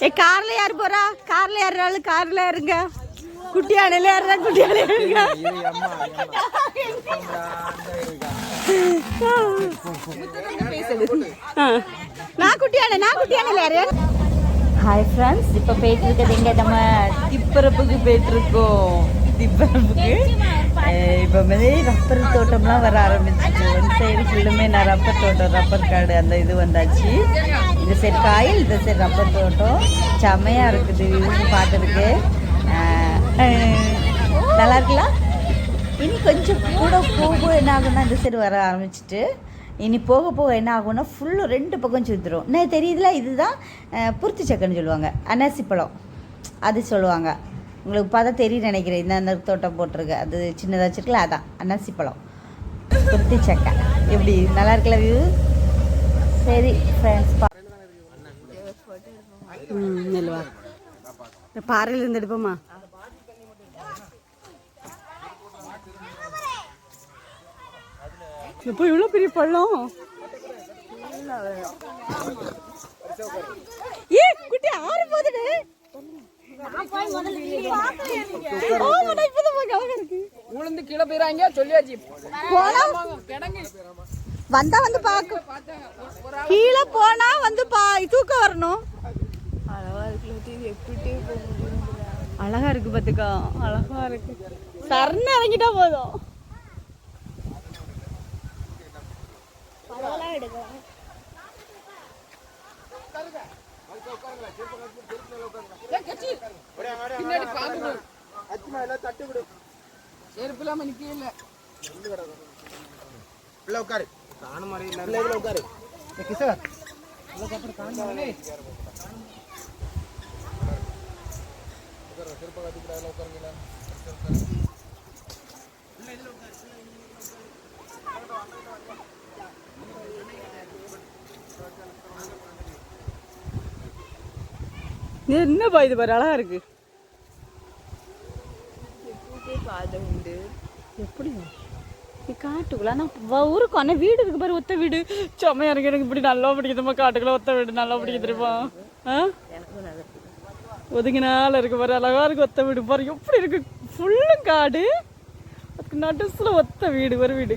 ஏ கார்ல யார் போறா? கார்ல ஏறாள் கார்ல யாருங்க? குட்டியானையில யாரா குட்டி இருங்க இது நான் குட்டி ஆ. நான் குட்டி அணையில ஏறேன் ஹாய் ஃப்ரெண்ட்ஸ் இப்போ போயிட்டு இருக்கிறது இங்கே நம்ம திப்பரப்புக்கு போயிட்டு இருக்கோம். திப்பரப்புக்கு. இப்போ வந்து ரப்பர் தோட்டம்லாம் வர ஆரம்பிச்சிச்சு. ஒன் சைடு ஃபுல்லுமே நான் ரப்பர் தோட்டம் ரப்பர் காடு அந்த இது வந்தாச்சு. இந்த சைடு காயில் இந்த சைடு ரப்பர் தோட்டம். செம்மையாக இருக்குது வியூ பார்க்கறதுக்கு நல்லா இருக்கலாம் இனி கொஞ்சம் கூட போக என்ன ஆகும்னா இந்த சைடு வர ஆரம்பிச்சிட்டு. இனி போக போக என்ன ஆகும்னா ஃபுல்லு ரெண்டு பக்கம் சுற்றுரும் என்ன தெரியுதுல இதுதான் புருத்தி சக்கன்னு சொல்லுவாங்க. அன்னாசி பழம். அது சொல்லுவாங்க. உங்களுக்கு பார்த்தா தெரியும் நினைக்கிறேன். இந்த அந்த தோட்டம் போட்டிருக்கு. அது சின்னதாக வச்சிருக்கல அதான். அன்னாசி பழம். குத்தி சக்கை. எப்படி? நல்லா இருக்கல வியூ சரி ஃப்ரெண்ட்ஸ் ம் நெல்வா இருந்து எடுப்போமா? இப்போ இவ்வளோ பெரிய பள்ளம்? ஏ குட்டி ஆறு போதுடு ஆமாடா, இப்பதான் போய் கலகம் இருக்கு. உளுந்து கீழே போயிறாங்க சொல்லியாச்சு. வந்தா வந்து பாக்க கீழே போனா வந்து பா தூக்கம் வரணும். அழகா இருக்கு பாத்துக்கா அழகா இருக்கு. சரண இறங்கிட்டா போதும். பின்னாடி செருப்பு இல்லாம நிக்கல உள்ள உட்காரு. காண மாதிரி இல்ல. உள்ள உட்காரு. கிஷோர். என்னப்பா இது பாரு? அழகா இருக்கு. எப்படி நீ காட்டுக்குள்ள ஆனால் ஊருக்கு அண்ணா வீடு இருக்கு பாரு ஒத்த வீடு. செம்மையா இருக்கு எனக்கு இப்படி நல்லா பிடிக்குதுமா காட்டுக்குள்ள ஒத்த வீடு நல்லா பிடிக்குது ஆ? ஒதுங்கினால இருக்கு பாரு அழகா இருக்கு ஒத்த வீடு பாரு எப்படி இருக்கு? ஃபுல்லும் காடு. அதுக்கு நடுசுல ஒத்த வீடு ஒரு வீடு.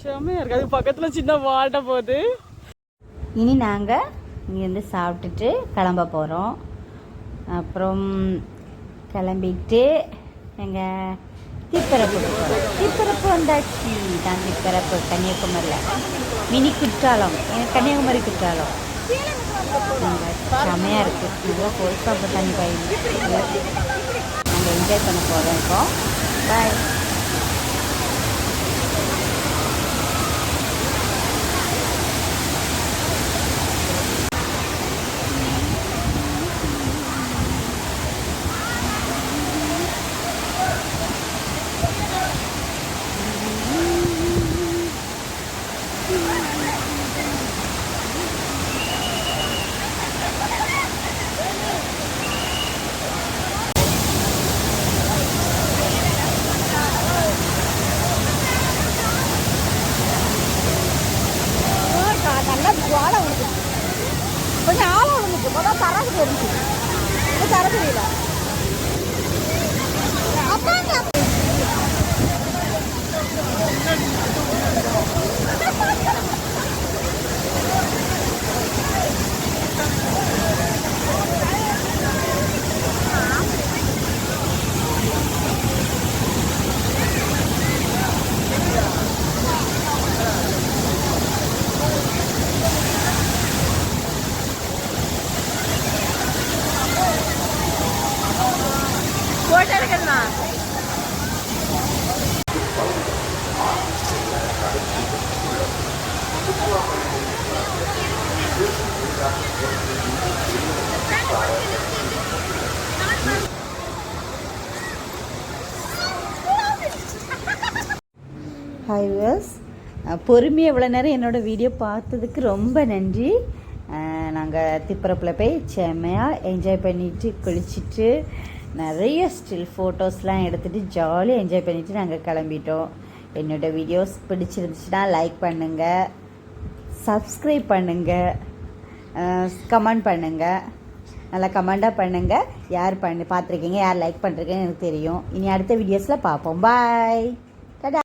செம்மையா இருக்கு அது பக்கத்துல சின்ன வாட்ட போகுது. இனி நாங்கள் இங்கேருந்து சாப்பிட்டுட்டு கிளம்ப போகிறோம் அப்புறம் கிளம்பிட்டு எங்கள் திப்பரப்பு திப்பரப்பு வந்தாச்சு தான் திப்பரப்பு கன்னியாகுமரியில். மினி குற்றாலம் கன்னியாகுமரி குற்றாலம். செமையாக இருக்குது நல்லா பொறுப்பாக தண்ணி பயிர் நாங்கள் என்ஜாய் பண்ண போகிறோம் இப்போ. பாய் நல்லா ஜுவாலை விழுது கொஞ்சம் ஆழம் விழுந்துச்சு முதல் தரகு தெரிஞ்சு இப்போ தர தெரியல ஹாய் வியூவர்ஸ் பொறுமையாக இவ்வளோ நேரம் என்னோடய வீடியோ பார்த்ததுக்கு ரொம்ப நன்றி. நாங்கள் திப்பரப்பில் போய் செம்மையாக என்ஜாய் பண்ணிவிட்டு குளிச்சுட்டு நிறைய ஸ்டில் ஃபோட்டோஸ்லாம் எடுத்துகிட்டு ஜாலியாக என்ஜாய் பண்ணிவிட்டு நாங்கள் கிளம்பிட்டோம். என்னோடய வீடியோஸ் பிடிச்சிருந்துச்சுன்னா லைக் பண்ணுங்கள் சப்ஸ்கிரைப் பண்ணுங்கள் கமெண்ட் பண்ணுங்கள் நல்லா கமெண்டாக பண்ணுங்கள் யார் பண்ணு பார்த்துருக்கீங்க யார் லைக் பண்ணுறீங்கன்னு எனக்கு தெரியும். இனி அடுத்த வீடியோஸில் பார்ப்போம். பாய்